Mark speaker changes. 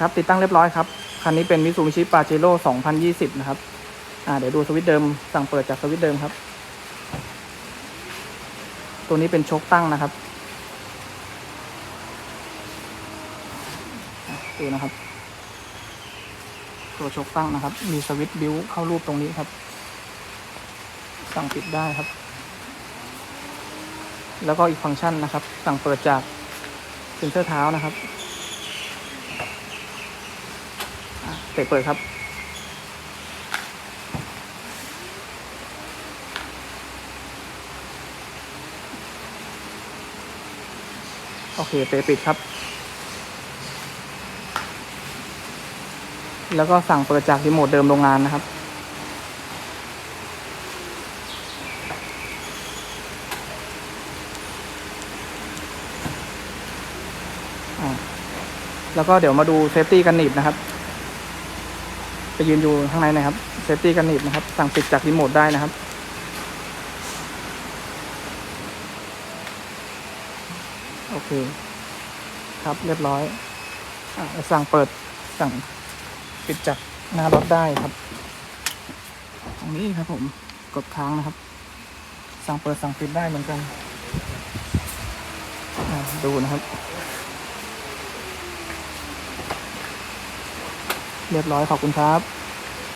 Speaker 1: ครับติดตั้งเรียบร้อยครับ คันนี้เป็นมิซู b ิชิปาเจโร่2020 นะครับ อ่าเดี๋ยวดูสวิตช์เดิมสั่งเปิดจากสวิตช์เดิมครับ ตัวนี้เป็นโชคตั้งนะครับ ดูนะครับ ตัวโชคตั้งนะครับ มีสวิตช์บิวเข้ารูปตรงนี้ครับ สั่งปิดได้ครับ แล้วก็อีกฟังก์ชันนะครับ สั่งเปิดจากเซ็นเซอร์เท้านะครับอะ เตะเปิดครับโอเคเตะปิดครับ แล้วก็สั่งเปิดจากรีโมทเดิมโรงงานนะครับอ่าแล้วก็เดี๋ยวมาดูเซฟตี้กันหนีบนะครับ ไปยืนอยู่ข้างในนะครับเซฟตี้กันหนีบนะครับ สั่งปิดจากรีโมทได้นะครับ โอเค ครับเรียบร้อยอะสั่งเปิดสั่งปิดจากหน้ารถได้ครับ ตรงนี้ครับผมกดค้างนะครับ สั่งเปิดสั่งปิดได้เหมือนกันดูนะครับ เรียบร้อยขอบคุณครับ